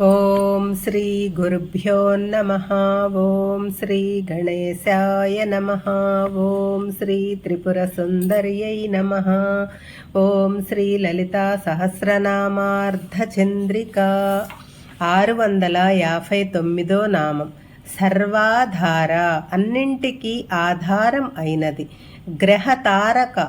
ఓం శ్రీ గురుభ్యో నమ. ఓం శ్రీ గణేశాయ నమ. ఓం శ్రీ త్రిపుర సుందర్యై నమ. ఓం శ్రీ లలితా సహస్రనామార్ధచంద్రిక ఆరు వందల యాభై తొమ్మిదో నామం. సర్వాధార. అన్నింటికీ ఆధారం అయినది. గ్రహతారక.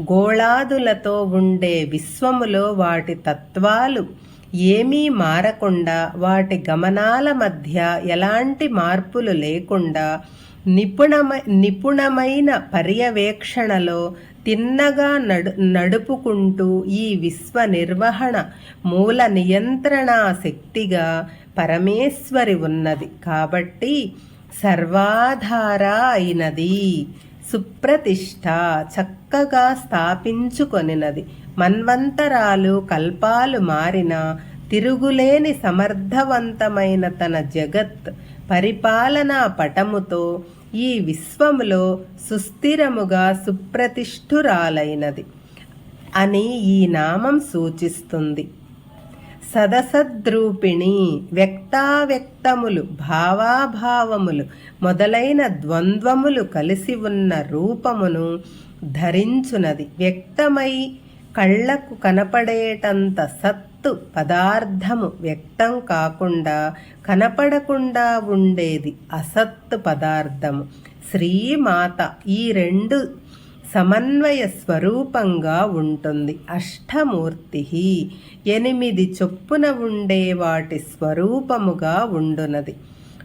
గోళాదులతో ఉండే విశ్వములో వాటి తత్వాలు ఏమీ మారకుండా వాటి గమనాల మధ్య ఎలాంటి మార్పులు లేకుండా నిపుణమ నిపుణమైన పర్యవేక్షణలో తిన్నగా నడు నడుపుకుంటూ ఈ విశ్వ నిర్వహణ మూల నియంత్రణా శక్తిగా పరమేశ్వరి ఉన్నది. కాబట్టి సర్వాధార అయినది సుప్రతిష్ట చక్కగా స్థాపించుకొనినది. మన్వంతరాలు కల్పాలు మారిన తిరుగులేని సమర్థవంతమైన తన జగత్ పరిపాలనా పటముతో ఈ విశ్వములో సుస్థిరముగా సుప్రతిష్ఠురాలైనది అని ఈ నామం సూచిస్తుంది. సదసద్రూపిణి వ్యక్తావ్యక్తములు భావాభావములు మొదలైన ద్వంద్వములు కలిసి ఉన్న రూపమును ధరించునది. వ్యక్తమై కళ్ళకు కనపడేటంత సత్తు పదార్థము వ్యక్తం కాకుండా కనపడకుండా ఉండేది అసత్తు పదార్థము. శ్రీమాత ఈ రెండు సమన్వయ స్వరూపంగా ఉంటుంది. అష్టమూర్తి ఎనిమిది చొప్పున ఉండే వాటి స్వరూపముగా ఉండునది.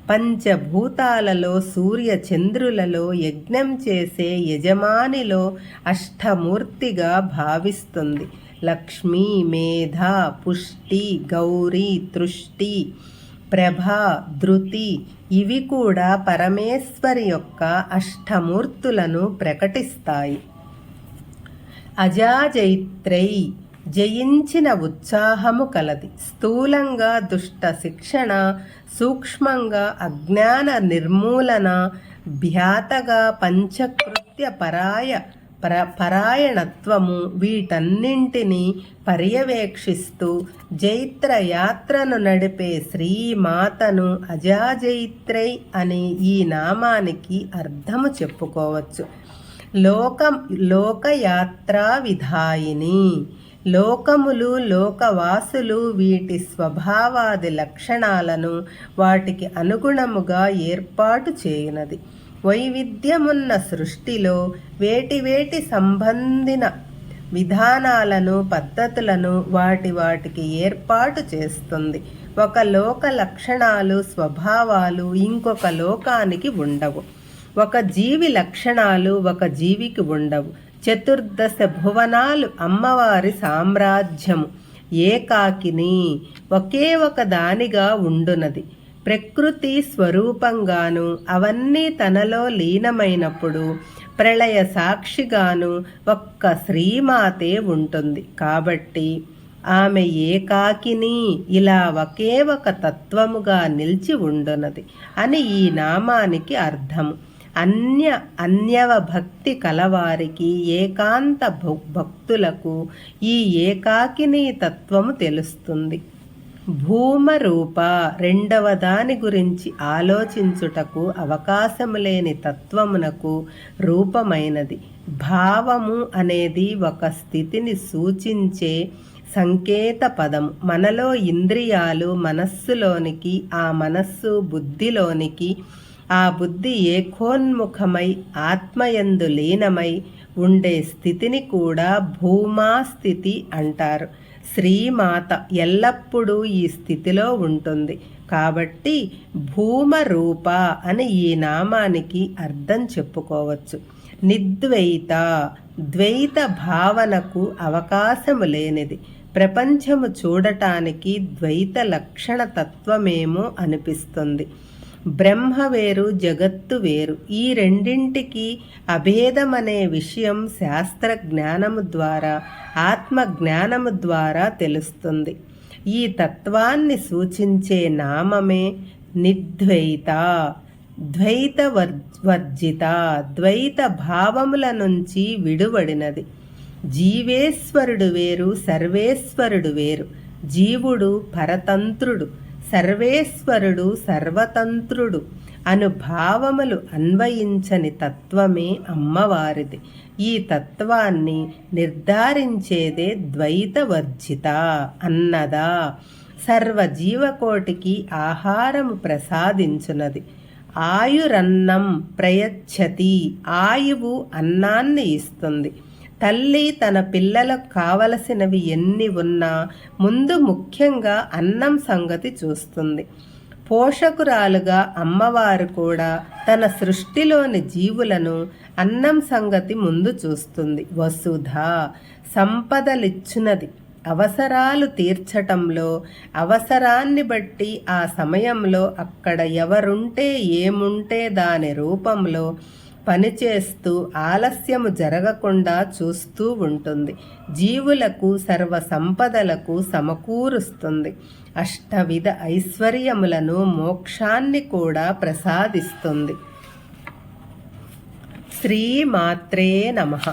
పంచభూతాలలో సూర్య చంద్రులలో యజ్ఞం చేసే యజమానిలో అష్టమూర్తిగా భావిస్తుంది. లక్ష్మీ మేధ పుష్టి గౌరీ తృష్టి ప్రభ ధృతి ఇవి కూడా పరమేశ్వరి యొక్క అష్టమూర్తులను ప్రకటిస్తాయి. అజాజైత్రై జయించిన ఉత్సాహము కలది. స్థూలంగా దుష్ట శిక్షణ సూక్ష్మంగా అజ్ఞాన నిర్మూలన భ్యాతగా పంచకృత్య పరాయ పర పరాయణత్వము వీటన్నింటినీ పర్యవేక్షిస్తూ జైత్రయాత్రను నడిపే శ్రీమాతను అజాజైత్రై అనే ఈ నామానికి అర్థము చెప్పుకోవచ్చు. లోకం లోకయాత్రా విధాయిని లోకములు లోకవాసులు వీటి స్వభావాది లక్షణాలను వాటికి అనుగుణముగా ఏర్పాటు చేయునది. వైవిధ్యమున్న సృష్టిలో వేటి వేటి సంబంధిన విధానాలను పద్ధతులను వాటి వాటికి ఏర్పాటు చేస్తుంది. ఒక లోక లక్షణాలు స్వభావాలు ఇంకొక లోకానికి ఉండవు. ఒక జీవి లక్షణాలు ఒక జీవికి ఉండవు. చతుర్దశ భువనాలు అమ్మవారి సామ్రాజ్యము. ఏకాకిని ఒకే ఒక దానిగా ఉండునది. ప్రకృతి స్వరూపంగాను అవన్నీ తనలో లీనమైనప్పుడు ప్రళయ సాక్షిగాను ఒక్క శ్రీమాతే ఉంటుంది. కాబట్టి ఆమె ఏకాకిని ఇలా ఒకే ఒక తత్వముగా నిలిచి ఉండునది అని ఈ నామానికి అర్థము. అన్య అన్యవ భక్తి కలవారికి ఏకాంత భక్తులకు ఈ ఏకాకిని తత్వము తెలుస్తుంది. భూమరూప రెండవ దాని గురించి ఆలోచించుటకు అవకాశము లేని తత్వమునకు రూపమైనది. భావము అనేది ఒక స్థితిని సూచించే సంకేత పదం మనలో ఇంద్రియాలు మనస్సులోనికి ఆ మనస్సు బుద్ధిలోనికి ఆ బుద్ధి ఏకోన్ముఖమై ఆత్మయందు లీనమై ఉండే స్థితిని కూడా భూమా స్థితి అంటారు. శ్రీమాత ఎల్లప్పుడూ ఈ స్థితిలో ఉంటుంది. కాబట్టి భూమ రూప అని ఈ నామానికి అర్థం చెప్పుకోవచ్చు. నిద్వైత ద్వైత భావనకు అవకాశము లేనిది. ప్రపంచము చూడటానికి ద్వైత లక్షణ తత్వమేమో అనిపిస్తుంది. బ్రహ్మ వేరు జగత్తు వేరు. ఈ రెండింటికి అభేదమనే విషయం శాస్త్ర జ్ఞానము ద్వారా ఆత్మ జ్ఞానము ద్వారా తెలుస్తుంది. ఈ తత్వాన్ని సూచించే నామమే నిద్వైత ద్వైత వర్జిత ద్వైత భావముల నుంచి విడువడినది. జీవేశ్వరుడు వేరు సర్వేశ్వరుడు వేరు. జీవుడు పరతంత్రుడు. సర్వేశ్వరుడు సర్వతంత్రుడు అను భావములు అన్వయించని తత్వమే అమ్మవారిది. ఈ తత్వాన్ని నిర్ధారించేదే ద్వైతవర్జిత అన్నదా. సర్వజీవకోటికి ఆహారము ప్రసాదించునది. ఆయురన్నం ప్రయచ్చతి. ఆయువు అన్నాన్ని ఇస్తుంది. తల్లి తన పిల్లలకు కావలసినవి ఎన్ని ఉన్నా ముందు ముఖ్యంగా అన్నం సంగతి చూస్తుంది. పోషకురాలుగా అమ్మవారు కూడా తన సృష్టిలోని జీవులను అన్నం సంగతి ముందు చూస్తుంది. వసుధ సంపదలిచ్చినది. అవసరాలు తీర్చటంలో అవసరాన్ని బట్టి ఆ సమయంలో అక్కడ ఎవరుంటే ఏముంటే దాని రూపంలో పనిచేస్తూ ఆలస్యము జరగకుండా చూస్తూ ఉంటుంది. జీవులకు సర్వ సంపదలకు సమకూరుస్తుంది. అష్టవిధ ఐశ్వర్యములను మోక్షాన్ని కూడా ప్రసాదిస్తుంది. శ్రీమాత్రే నమః.